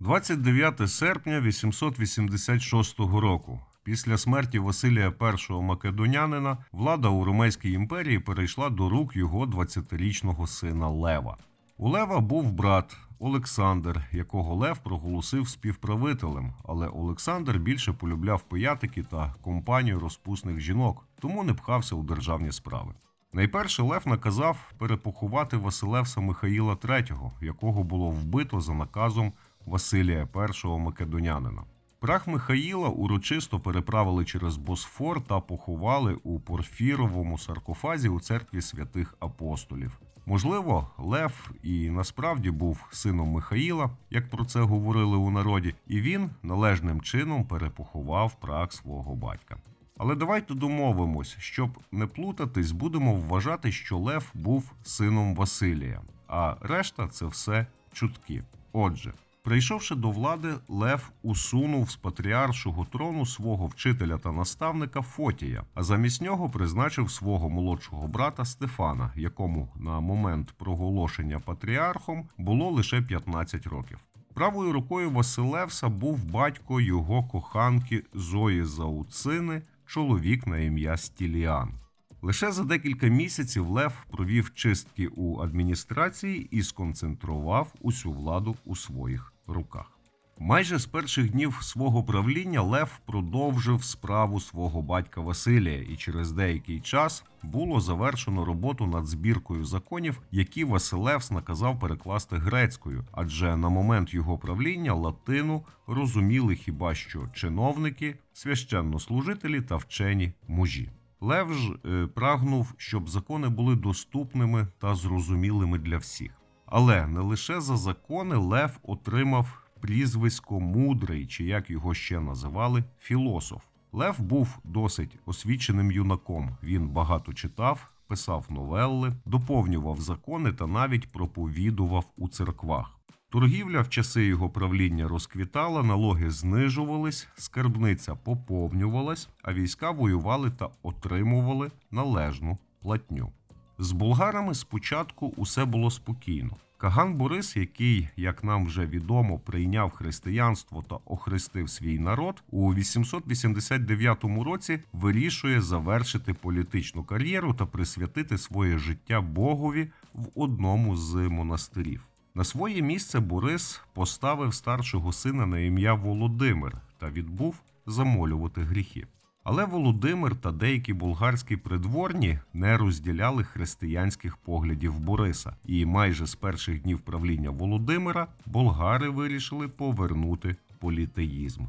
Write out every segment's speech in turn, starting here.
29 серпня 886 року. Після смерті Василія І Македонянина влада у Ромейській імперії перейшла до рук його 20-річного сина Лева. У Лева був брат Олександр, якого Лев проголосив співправителем, але Олександр більше полюбляв пиятики та компанію розпусних жінок, тому не пхався у державні справи. Найперше Лев наказав перепоховати Василевса Михаїла III, якого було вбито за наказом Василія І Македонянина. Прах Михаїла урочисто переправили через Босфор та поховали у порфіровому саркофазі у церкві святих апостолів. Можливо, Лев і насправді був сином Михаїла, як про це говорили у народі, і він належним чином перепоховав прах свого батька. Але давайте домовимось, щоб не плутатись, будемо вважати, що Лев був сином Василія, а решта це все чутки. Отже, прийшовши до влади, Лев усунув з патріаршого трону свого вчителя та наставника Фотія, а замість нього призначив свого молодшого брата Стефана, якому на момент проголошення патріархом було лише 15 років. Правою рукою Василевса був батько його коханки Зої Зауцини, чоловік на ім'я Стіліан. Лише за декілька місяців Лев провів чистки у адміністрації і сконцентрував усю владу у своїх руках. Майже з перших днів свого правління Лев продовжив справу свого батька Василія, і через деякий час було завершено роботу над збіркою законів, які Василевс наказав перекласти грецькою, адже на момент його правління латину розуміли хіба що чиновники, священнослужителі та вчені мужі. Лев ж е, прагнув, щоб закони були доступними та зрозумілими для всіх. Але не лише за закони Лев отримав прізвисько мудрий, чи як його ще називали, філософ. Лев був досить освіченим юнаком. Він багато читав, писав новелли, доповнював закони та навіть проповідував у церквах. Торгівля в часи його правління розквітала, налоги знижувались, скарбниця поповнювалась, а війська воювали та отримували належну платню. З болгарами спочатку усе було спокійно. Каган Борис, який, як нам вже відомо, прийняв християнство та охрестив свій народ, у 889 році вирішує завершити політичну кар'єру та присвятити своє життя Богові в одному з монастирів. На своє місце Борис поставив старшого сина на ім'я Володимир та відбув замолювати гріхи. Але Володимир та деякі болгарські придворні не розділяли християнських поглядів Бориса, і майже з перших днів правління Володимира болгари вирішили повернути політеїзм.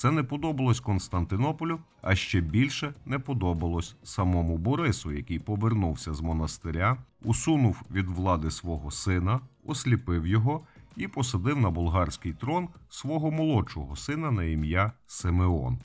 Це не подобалось Константинополю, а ще більше не подобалось самому Борису, який повернувся з монастиря, усунув від влади свого сина, осліпив його і посадив на болгарський трон свого молодшого сина на ім'я Симеон.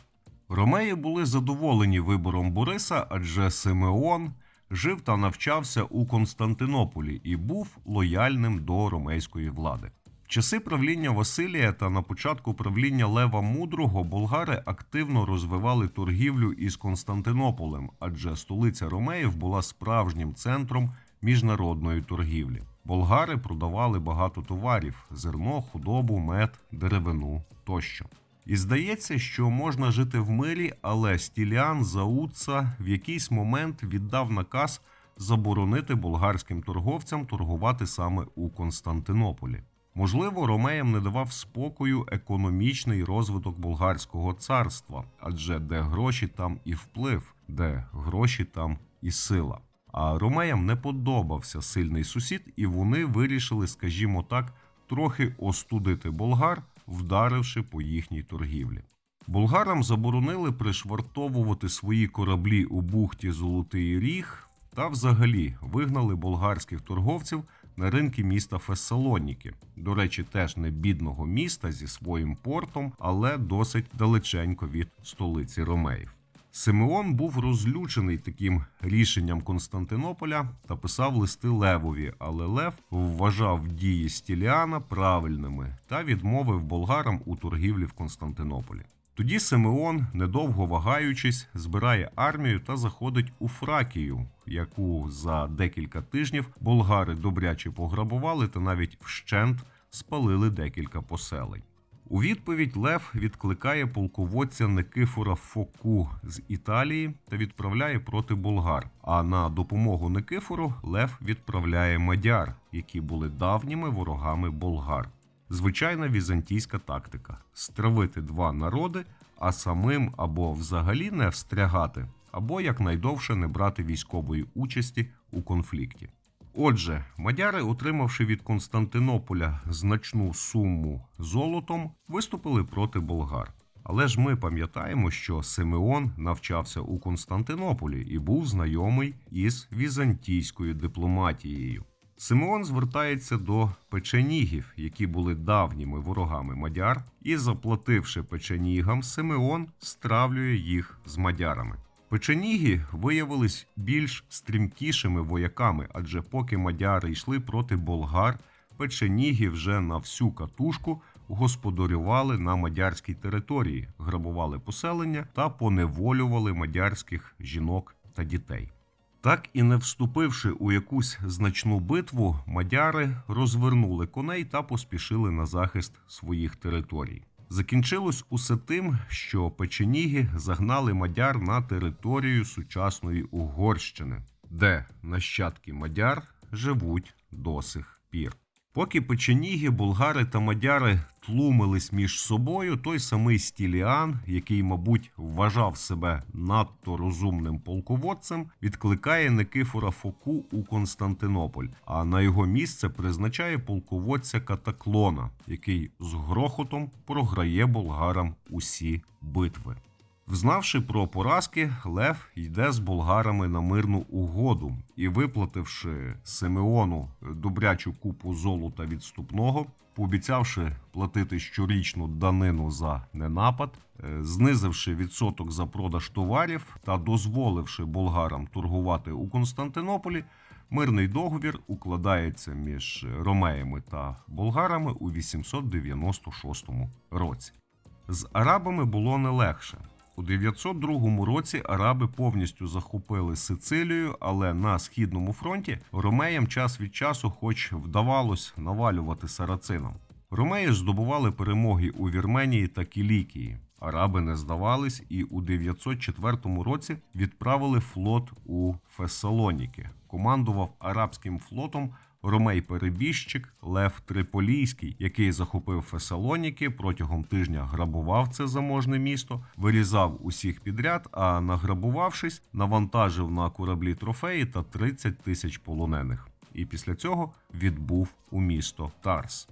Ромеї були задоволені вибором Бориса, адже Симеон жив та навчався у Константинополі і був лояльним до ромейської влади. Часи правління Василія та на початку правління Лева Мудрого болгари активно розвивали торгівлю із Константинополем, адже столиця Ромеїв була справжнім центром міжнародної торгівлі. Болгари продавали багато товарів: зерно, худобу, мед, деревину тощо. І здається, що можна жити в мирі, але Стіліан Зауца в якийсь момент віддав наказ заборонити болгарським торговцям торгувати саме у Константинополі. Можливо, ромеям не давав спокою економічний розвиток болгарського царства, адже де гроші там і вплив, де гроші там і сила. А ромеям не подобався сильний сусід, і вони вирішили, скажімо так, трохи остудити болгар, вдаривши по їхній торгівлі. Болгарам заборонили пришвартовувати свої кораблі у бухті Золотий Ріг та взагалі вигнали болгарських торговців на ринки міста Фессалоніки. До речі, теж не бідного міста зі своїм портом, але досить далеченько від столиці Ромеїв. Симеон був розлючений таким рішенням Константинополя та писав листи Левові, але Лев вважав дії Стіліана правильними та відмовив болгарам у торгівлі в Константинополі. Тоді Симеон, недовго вагаючись, збирає армію та заходить у Фракію, яку за декілька тижнів болгари добряче пограбували та навіть вщент спалили декілька поселень. У відповідь Лев відкликає полководця Никифора Фоку з Італії та відправляє проти болгар. А на допомогу Никифору Лев відправляє мадяр, які були давніми ворогами болгар. Звичайна візантійська тактика стравити два народи, а самим або взагалі не встрягати, або якнайдовше не брати військової участі у конфлікті. Отже, мадяри, отримавши від Константинополя значну суму золотом, виступили проти болгар. Але ж ми пам'ятаємо, що Симеон навчався у Константинополі і був знайомий із візантійською дипломатією. Симеон звертається до печенігів, які були давніми ворогами мадяр, і, заплативши печенігам, Симеон стравлює їх з мадярами. Печеніги виявились більш стрімкішими вояками, адже поки мадяри йшли проти болгар, печеніги вже на всю катушку господарювали на мадярській території, грабували поселення та поневолювали мадярських жінок та дітей. Так і не вступивши у якусь значну битву, мадяри розвернули коней та поспішили на захист своїх територій. Закінчилось усе тим, що печеніги загнали мадяр на територію сучасної Угорщини, де нащадки мадяр живуть до сих пір. Поки печеніги, болгари та мадяри тлумились між собою, той самий Стіліан, який, мабуть, вважав себе надто розумним полководцем, відкликає Никифора Фоку у Константинополь, а на його місце призначає полководця Катаклона, який з грохотом програє болгарам усі битви. Взнавши про поразки, Лев йде з болгарами на мирну угоду і, виплативши Симеону добрячу купу золота відступного, пообіцявши платити щорічну данину за ненапад, е, знизивши відсоток за продаж товарів та дозволивши болгарам торгувати у Константинополі, мирний договір укладається між ромеями та болгарами у 896 році. З арабами було не легше. У 902 році араби повністю захопили Сицилію, але на східному фронті ромеям час від часу, хоч вдавалось навалювати сарацинам. Ромеї здобували перемоги у Вірменії та Кілікії. Араби не здавались і у 904 році відправили флот у Фесалоніки. Командував арабським флотом Ромей-перебіжчик Лев Триполійський, який захопив Фесалоніки, протягом тижня грабував це заможне місто, вирізав усіх підряд, а награбувавшись, навантажив на кораблі трофеї та 30 тисяч полонених. І після цього відбув у місто Тарс.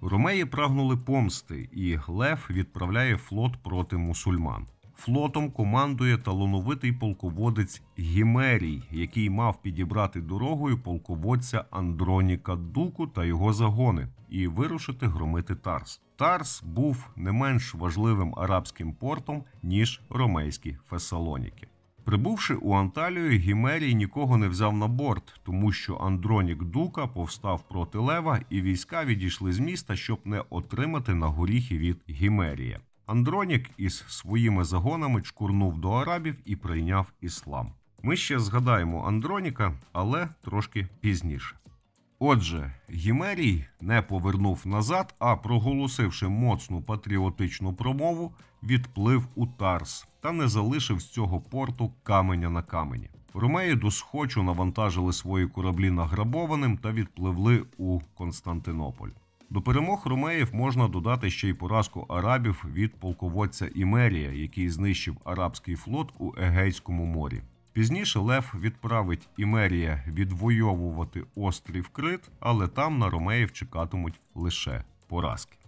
Ромеї прагнули помсти, і Лев відправляє флот проти мусульман. Флотом командує талановитий полководець Гімерій, який мав підібрати дорогою полководця Андроніка Дуку та його загони і вирушити громити Тарс. Тарс був не менш важливим арабським портом, ніж ромейські Фесалоніки. Прибувши у Анталію, Гімерій нікого не взяв на борт, тому що Андронік Дука повстав проти Лева, і війська відійшли з міста, щоб не отримати на горіхи від Гімерія. Андронік із своїми загонами чкурнув до арабів і прийняв іслам. Ми ще згадаємо Андроніка, але трошки пізніше. Отже, Гімерій не повернув назад, а проголосивши моцну патріотичну промову, відплив у Тарс та не залишив з цього порту каменя на камені. Ромеї до схочу навантажили свої кораблі награбованим та відпливли у Константинополь. До перемог ромеїв можна додати ще й поразку арабів від полководця Імерія, який знищив арабський флот у Егейському морі. Пізніше Лев відправить Імерія відвоювати острів Крит, але там на ромеїв чекатимуть лише поразки.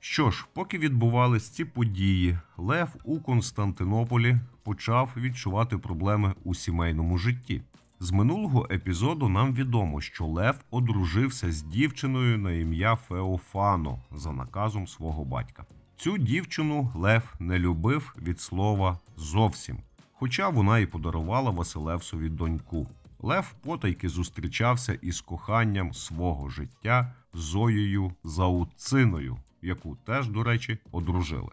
Що ж, поки відбувались ці події, Лев у Константинополі почав відчувати проблеми у сімейному житті. З минулого епізоду нам відомо, що Лев одружився з дівчиною на ім'я Феофано за наказом свого батька. Цю дівчину Лев не любив від слова зовсім, хоча вона і подарувала Василевсові доньку. Лев потайки зустрічався із коханням свого життя Зоєю Зауциною, яку теж, до речі, одружили.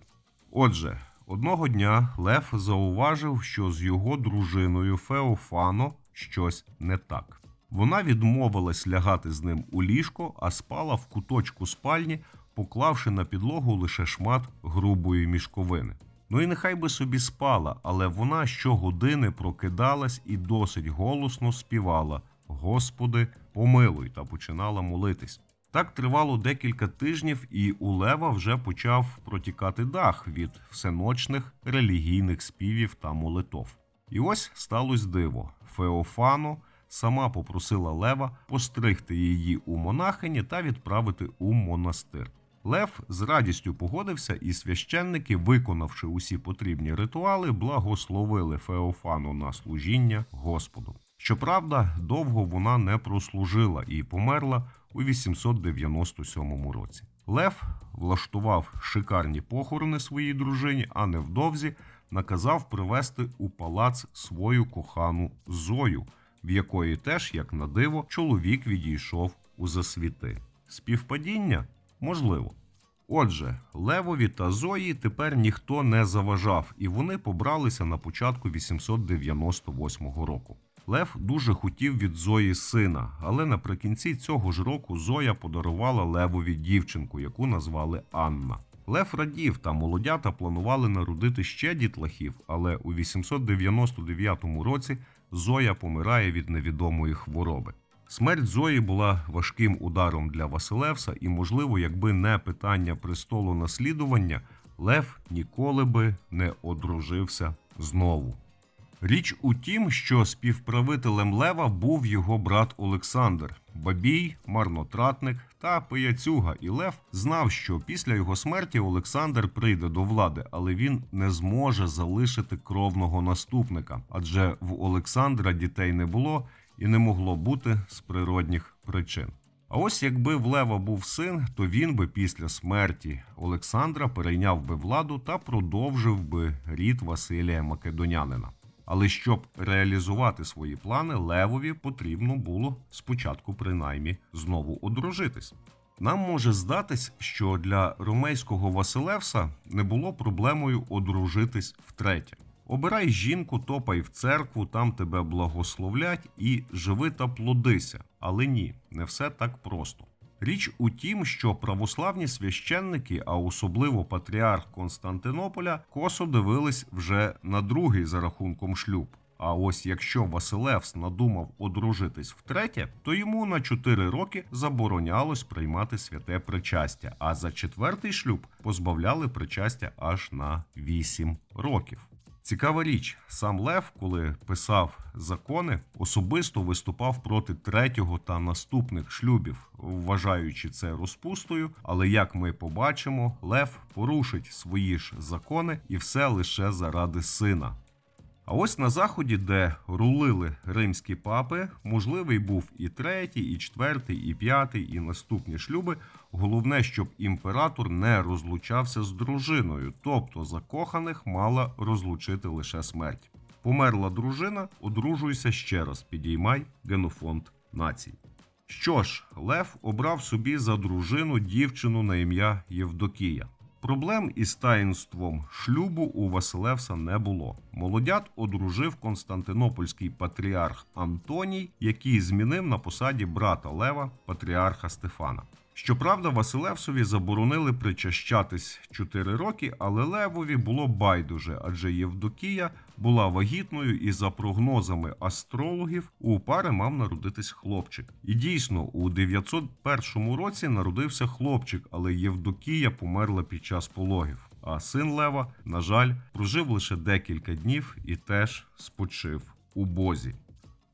Отже, одного дня Лев зауважив, що з його дружиною Феофано щось не так. Вона відмовилась лягати з ним у ліжко, а спала в куточку спальні, поклавши на підлогу лише шмат грубої мішковини. Ну і нехай би собі спала, але вона щогодини прокидалась і досить голосно співала Господи, помилуй та починала молитись. Так тривало декілька тижнів, і у Лева вже почав протікати дах від всеночних релігійних співів та молитов. І ось сталося диво. Феофано сама попросила Лева постригти її у монахині та відправити у монастир. Лев з радістю погодився, і священники, виконавши усі потрібні ритуали, благословили Феофану на служіння Господу. Щоправда, довго вона не прослужила і померла у 897 році. Лев влаштував шикарні похорони своїй дружині, а невдовзі наказав привезти у палац свою кохану Зою, в якої теж, як на диво, чоловік відійшов у засвіти. Співпадіння можливо. Отже, Левові та Зої тепер ніхто не заважав, і вони побралися на початку 898 року. Лев дуже хотів від Зої сина, але наприкінці цього ж року Зоя подарувала Левові дівчинку, яку назвали Анна. Лев радів та молодята планували народити ще дітлахів, але у 899 році Зоя помирає від невідомої хвороби. Смерть Зої була важким ударом для Василевса, і, можливо, якби не питання престолу наслідування, Лев ніколи би не одружився знову. Річ у тім, що співправителем Лева був його брат Олександр, бабій, марнотратник та пияцюга. І Лев знав, що після його смерті Олександр прийде до влади, але він не зможе залишити кровного наступника, адже в Олександра дітей не було і не могло бути з природних причин. А ось якби в Лева був син, то він би після смерті Олександра перейняв би владу та продовжив би рід Василія Македонянина. Але щоб реалізувати свої плани, Левові потрібно було спочатку принаймні знову одружитись. Нам може здатись, що для ромейського Василевса не було проблемою одружитись втретє. Обирай жінку, топай в церкву, там тебе благословлять і живи та плодися. Але ні, не все так просто. Річ у тім, що православні священники, а особливо патріарх Константинополя, косо дивились вже на другий за рахунком шлюб. А ось якщо Василевс надумав одружитись втретє, то йому на 4 роки заборонялось приймати святе причастя, а за четвертий шлюб позбавляли причастя аж на 8 років. Цікава річ, сам Лев, коли писав закони, особисто виступав проти третього та наступних шлюбів, вважаючи це розпустою. Але як ми побачимо, Лев порушить свої ж закони і все лише заради сина. А ось на заході, де рулили римські папи, можливий був і третій, і четвертий, і п'ятий, і наступні шлюби. Головне, щоб імператор не розлучався з дружиною, тобто закоханих мала розлучити лише смерть. Померла дружина, одружуйся ще раз, підіймай генофонд націй. Що ж, Лев обрав собі за дружину дівчину на ім'я Євдокія. Проблем із таїнством шлюбу у Василевса не було. Молодят одружив константинопольський патріарх Антоній, який змінив на посаді брата Лева, патріарха Стефана. Щоправда, Василевсові заборонили причащатись 4 роки, але Левові було байдуже, адже Євдокія була вагітною, і за прогнозами астрологів у пари мав народитись хлопчик. І дійсно, у 901 році народився хлопчик, але Євдокія померла під час пологів. А син Лева, на жаль, прожив лише декілька днів і теж спочив у бозі.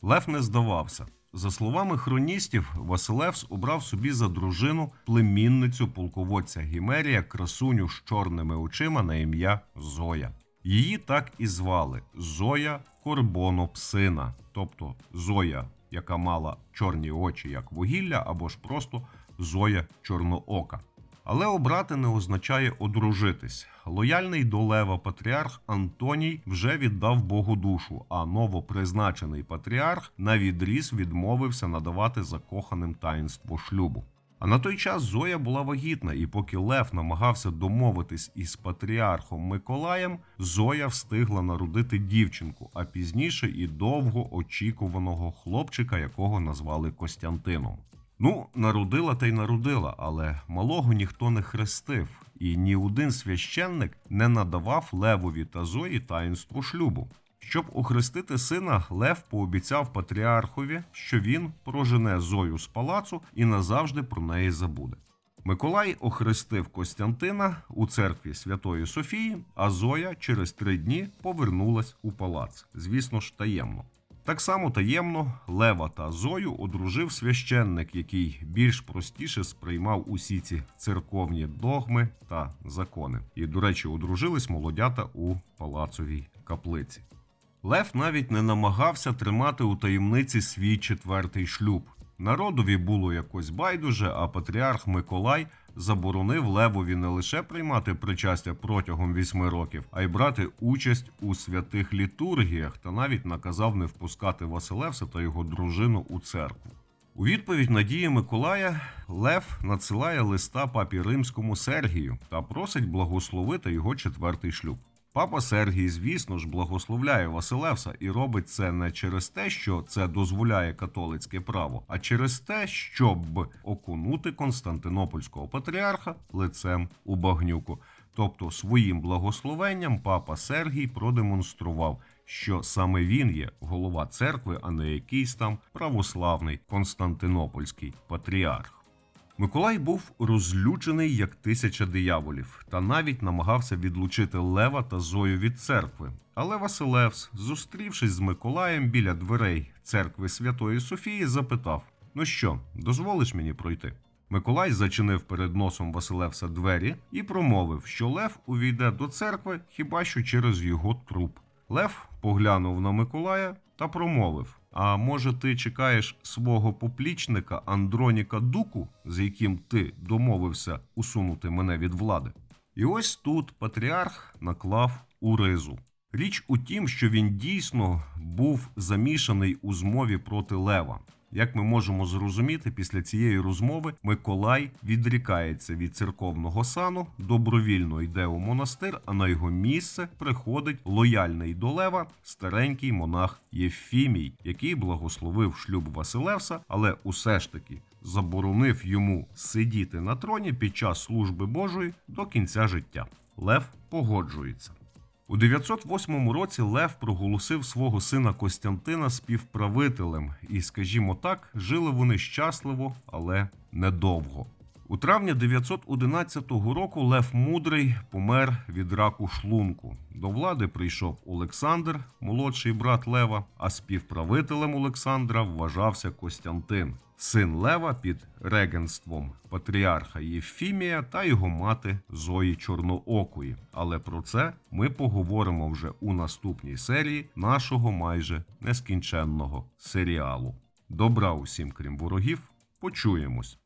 Лев не здавався. За словами хроністів, Василевс обрав собі за дружину племінницю полководця Гімерія, красуню з чорними очима на ім'я Зоя. Її так і звали Зоя Корбонопсина, тобто Зоя, яка мала чорні очі як вугілля, або ж просто Зоя Чорноока. Але обрати не означає одружитись. Лояльний до Лева патріарх Антоній вже віддав Богу душу, а новопризначений патріарх на відріз відмовився надавати закоханим таїнство шлюбу. А на той час Зоя була вагітна, і поки Лев намагався домовитись із патріархом Миколаєм, Зоя встигла народити дівчинку, а пізніше і довго очікуваного хлопчика, якого назвали Костянтином. Ну, народила та й народила, але малого ніхто не хрестив, і ні один священник не надавав Левові та Зої таїнству шлюбу. Щоб охрестити сина, Лев пообіцяв патріархові, що він прожене Зою з палацу і назавжди про неї забуде. Миколай охрестив Костянтина у церкві Святої Софії, а Зоя через три дні повернулась у палац, звісно ж, таємно. Так само таємно Лева та Зою одружив священник, який більш простіше сприймав усі ці церковні догми та закони. І, до речі, одружились молодята у палацовій каплиці. Лев навіть не намагався тримати у таємниці свій четвертий шлюб. Народові було якось байдуже, а патріарх Миколай заборонив Левові не лише приймати причастя протягом вісьми років, а й брати участь у святих літургіях та навіть наказав не впускати Василевса та його дружину у церкву. У відповідь на дії Миколая Лев надсилає листа папі римському Сергію та просить благословити його четвертий шлюб. Папа Сергій, звісно ж, благословляє Василевса і робить це не через те, що це дозволяє католицьке право, а через те, щоб окунути Константинопольського патріарха лицем у багнюку. Тобто своїм благословенням папа Сергій продемонстрував, що саме він є голова церкви, а не якийсь там православний Константинопольський патріарх. Миколай був розлючений як тисяча дияволів та навіть намагався відлучити Лева та Зою від церкви. Але Василевс, зустрівшись з Миколаєм біля дверей церкви Святої Софії, запитав: Ну що, дозволиш мені пройти? Миколай зачинив перед носом Василевса двері і промовив, що Лев увійде до церкви хіба що через його труп. Лев поглянув на Миколая та промовив: А може, ти чекаєш свого поплічника Андроніка Дуку, з яким ти домовився усунути мене від влади? І ось тут патріарх наклав у ризу. Річ у тім, що він дійсно був замішаний у змові проти Лева. Як ми можемо зрозуміти, після цієї розмови Миколай відрікається від церковного сану, добровільно йде у монастир, а на його місце приходить лояльний до Лева старенький монах Єфімій, який благословив шлюб Василевса, але усе ж таки заборонив йому сидіти на троні під час служби Божої до кінця життя. Лев погоджується. У 908 році Лев проголосив свого сина Костянтина співправителем, і, скажімо так, жили вони щасливо, але недовго. У травні 911 року Лев Мудрий помер від раку шлунку. До влади прийшов Олександр, молодший брат Лева, а співправителем Олександра вважався Костянтин, син Лева під регенством патріарха Єфімія та його мати Зої Чорноокої. Але про це ми поговоримо вже у наступній серії нашого майже нескінченного серіалу. Добра усім, крім ворогів, почуємось.